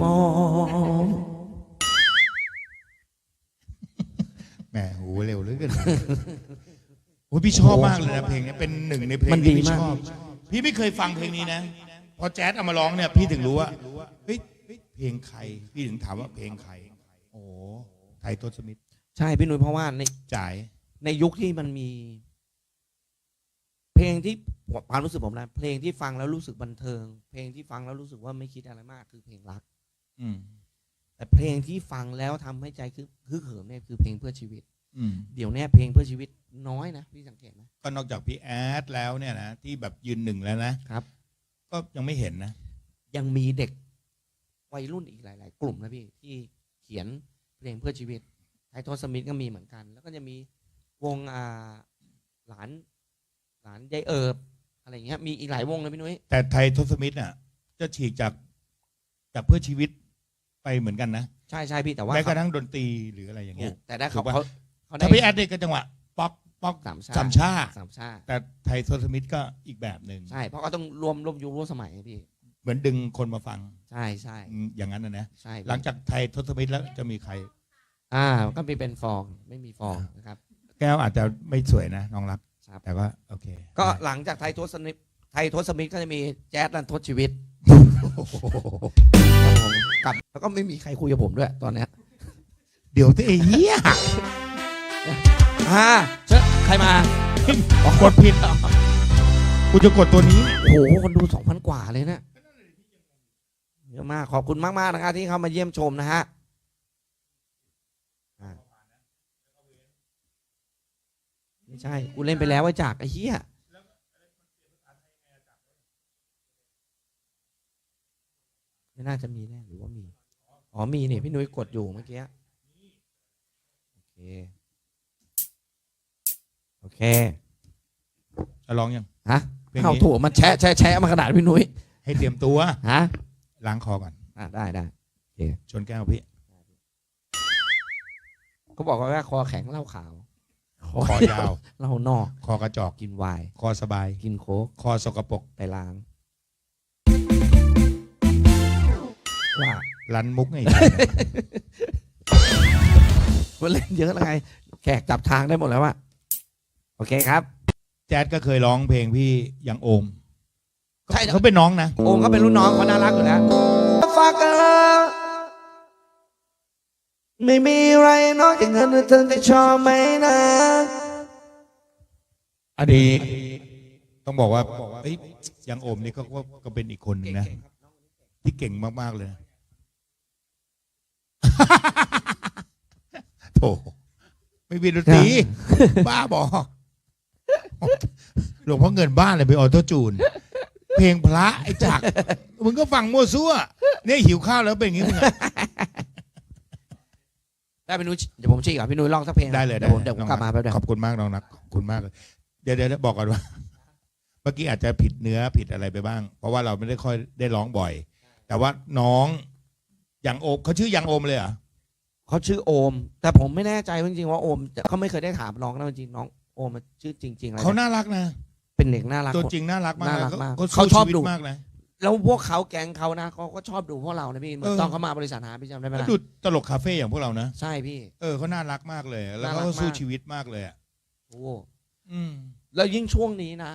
ฟองแหมโหเร็วเหลือเกินโอ้พี่ชอบมากเลยนะเพลงนี้เป็นหนึ่งในเพลงมันดีที่พี่มาชกอบ พี่ไม่เคยฟังเพลงนี้นะ พอแจ๊ดเอามาร้องเนี่ยพี่ถึงรู้ว่าเฮ้ยเพลงใคร พี่ถึงถามว่าเพลงใคร โอ้ไทยทศมิตรใช่พี่นุ้ยเพราะว่าในจ่ายในยุคที่มันมี เพลงที่ความรู้สึกผมนะเพลงที่ฟังแล้วรู้สึกบันเทิง เพลงที่ฟังแล้วรู้สึกว่าไม่คิดอะไรมากคือเพลงรัก อืมแต่เพลงที่ฟังแล้วทำให้ใจคือฮึกเหิมเนี่ยคือเพลงเพื่อชีวิต อืมเดี๋ยวเนี้ยเพลงเพื่อชีวิตน้อยนะพี่สังเกตไหมก็นอกจากพี่แอดแล้วเนี่ยนะที่แบบยืนหนึ่งแล้วนะครับ ก็ยังไม่เห็นนะ ยังมีเด็กวัยรุ่นอีกหลาย ๆ กลุ่มนะพี่ที่เขียนเพลงเพื่อชีวิตไททอสมิธก็มีเหมือนกัน แล้วก็จะมีวงอ่าหลานหลานยายเอิบอะไรอย่างเงี้ยมีอีกหลายวงเลยพี่นุ้ยแต่ไทยทศมิตรน่ะจะฉีกจากจากเพื่อชีวิต ไปเหมือนกันนะใช่ใช่พี่แต่ว่าแม้กเขาระทั่งดนตรีหรืออะไรอย่างเงี้ย แต่ได้ถูเขากปะ เขาเขาได้ถ้าพี่แอดเนี่ยก็จังหวะป๊อกป๊อกสามชาสามชาสามชาแต่ไทยทศมิตรก็อีกแบบหนึ่งใช่เพราะเขาต้องรวมรวมยุครวมสมัยไงพี่ เหมือนดึงคนมาฟังใช่ใช่อืมอย่างนั้นนะนะใช่พี่หลังจากไทยทศมิตรแล้วจะมีใคร อ่าก็มีเป็นฟองไม่มีฟองนะครับ แก้วอาจจะไม่สวยนะน้องรัก ครับ แต่ว่าโอเคก็หลังจากไทยทศมิตรไทยทศมิตรก็จะมีแจ๊ดรันทดชีวิต โอ้โหครับแล้วก็ไม่มีใครคุยกับผมด้วยตอนเนี้ยเดี๋ยวตัวเองเหี้ยอ่าเชิญใครมากกดผิดกูจะกดตัวนี้ โอ้โหคนดูสองพันกว่าเลยนะเยอะมากขอบคุณมากๆนะครับที่เข้ามาเยี่ยมชมนะฮะไม่ใช่ กูเล่นไปแล้วว่าจากไอ้เหี้ย ไม่น่าจะมีแน่หรือว่ามี อ๋อมีเนี่ยพี่นุ้ยกดอยู่เมื่อกี้โอเคโอเคจะลองยัง ฮะเพลงนี้ เข้าถั่วมันแชะแชะแชะมาขนาดพี่นุ้ยให้เตรียมตัว ฮะล้างคอก่อน อะได้ได้ชนแก้วพี่เขาบอกว่าคอแข็งเหล้าขาวคอยาว เหล้านอกคอกระจอก กินไวน์คอสบาย กินโค้กคอสกปรกไปล้าง ว่ารันมุกไงมันเล่นเยอะแล้วไง แขกจับทางได้หมดแล้วว่าโอเคครับ แจ๊ดก็เคยร้องเพลงพี่อย่างโอมใช่เขาเป็นน้องนะโอมก็เป็นรุ่นน้องเขาน่ารักอยู่แล้วฝากกันไม่มีอะไรนอกจากเงินเธอจะชอบไหมนะอันนี้ต้องบอกว่าเอ้ยยังโอมนี่ก็ก็ก็เป็นอีกคนหนึ่งนะ ที่เก่งมาก ๆ เลยนะ โถไม่มีดนตรีบ้าบอหลวงพ่อเงินบ้านเลยไปออโต้จูน เพลงพระไอ้จักรมึงก็ฟังมั่วซั่วเนี่ยหิวข้าวแล้วเป็นอย่างงี้มึงอะได้พี่นุ้ยเดี๋ยวผมชี้ก่อนพี่นุ้ยลองสักเพลงนะได้เลยเดี๋ได้ยวผมเดี๋ยวผมกลับมาแป๊บเดียวขอบคุณมากน้องนักขอบคุณมากเลยเดี๋ยวเดี๋ยวบอกก่อนว่า เมื่อกี้อาจจะผิดเนื้อผิดอะไรไปบ้าง เพราะว่าเราไม่ได้ค่อยได้ร้องบ่อย แต่ว่าน้อง ยังโอมเขาชื่อยังโอมเลยเหรอเขาชื่อโอม แต่ผมไม่แน่ใจว่าจริงๆว่าโอมเขาไม่เคยได้ถามน้องนะจริงๆน้องโอมมันชื่อจริงๆอะไรเขาน่ารักนะ เป็นเด็กน่ารัก ตัวจริงน่ารักมากน่ารักมากเขาเขาสู้ชอบชีวิตดุมากนะ แล้วพวกเขาแก๊งเขานะเขาก็ชอบดูพวกเรานะพี่เหมือนเออตอนเขามาบริษัทหาพี่จำได้ไหมแล้วล่ะดูตลกคาเฟ่อย่างพวกเรานะใช่พี่ เออเขาน่ารักมากเลย แล้วน่ารักเขาสู้มากชีวิตมากเลยอะโอ้อืมแล้วยิ่งช่วงนี้นะ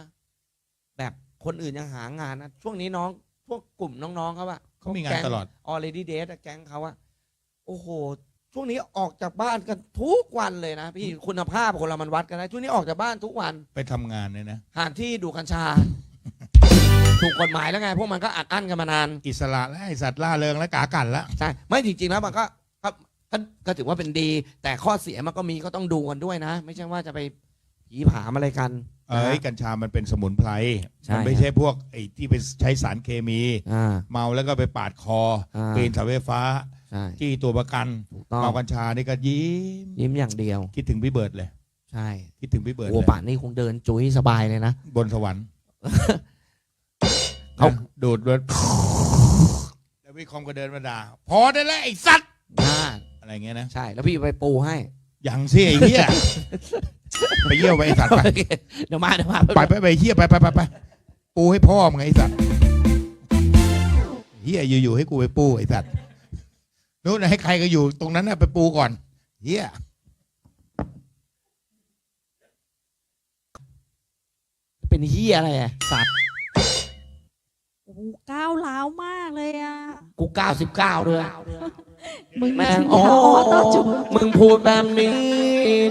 แบบคนอื่นยังหางานนะช่วงนี้น้อง พวกกลุ่มน้องๆเขาอะ เขามีงานตลอดออเรดี้เดทแก๊งเขาอะโอ้โห ช่วงนี้ออกจากบ้านกันทุกวันเลยนะพี่คุณภาพคนเรามันวัดกันนะช่วงนี้ออกจากบ้านทุกวันไปทำงานเนี่ยนะ หานที่ดูกัญชา ถูกกฎหมายแล้วไง พวกมันก็อัดอั้นกันมานานอิสระและไอสัตว์ล่าเริงและกากันละใช่ไม่จริงๆแล้วมันก็ก็ก็ก็ถือว่าเป็นดี แต่ข้อเสียมันก็มีก็ต้องดูกันด้วยนะ ไม่ใช่ว่าจะไป ผีผามอะไรกันเอ้ยนะกัญชามันเป็นสมุนไพรใช่มันไม่ใช่พวกไอ้ที่ไปใช้สารเคมี อ่า เมาแล้วก็ไปปาดคออ่าปีนเสาไฟฟ้าใช่จี้ตัวประกันถูกต้องเมากัญชานี่ก็ยิ้มยิ้มอย่างเดียว คิดถึงพี่เบิร์ดเลย ใช่คิดถึงพี่เบิร์ดโอ้เลยป่านนี้คงเดินจุ้ยสบายเลยนะ บนสวรรค์เขานะดูดด้วยแล้วพี่คอมก็เดินมาด่าพอได้แล้วไอ้สัตว์อ่าอะไรเงี้ยนะ ใช่แล้วพี่ไปปูให้ อย่างสิไอ้เหี้ย ไปเยี่ยวไปไอ้สัตว์ไปโอเคเดี๋ยวมาเดี๋ยวมาไปไปไปเหี้ยไปไปไปไปปูให้พ่อมึงไงไอ้สัตว์เหี้ยอยู่ๆให้กูไปปูไอ้สัตว์นู้นให้ใครก็อยู่ตรงนั้นน่ะไปปูก่อนเฮียเป็นเฮียอะไรอะสัตว์ โอ้โหก้าวร้าวมากเลยอะ กูเก้าสิบเก้าด้วยมึงแม่งจริโอ้ๆออโต้จูนมึงพูดแบบนี้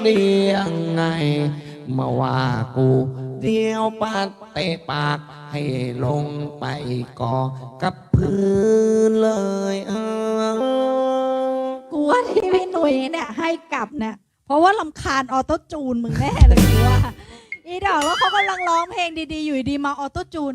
ได้ยังไง มาว่ากูเดียวปาดเตะปาก ให้ลงไปก่อกับพื้นเลยเออกูว่าที่พี่หนุ่ยเนี่ยให้กลับเนี่ยเพราะว่าลำคาญออโต้จูนมึงแน่เลยกูว่าอีดอกแล้วเขากำลังร้องเพลงดีๆ อยู่ดีๆมาออโต้จูน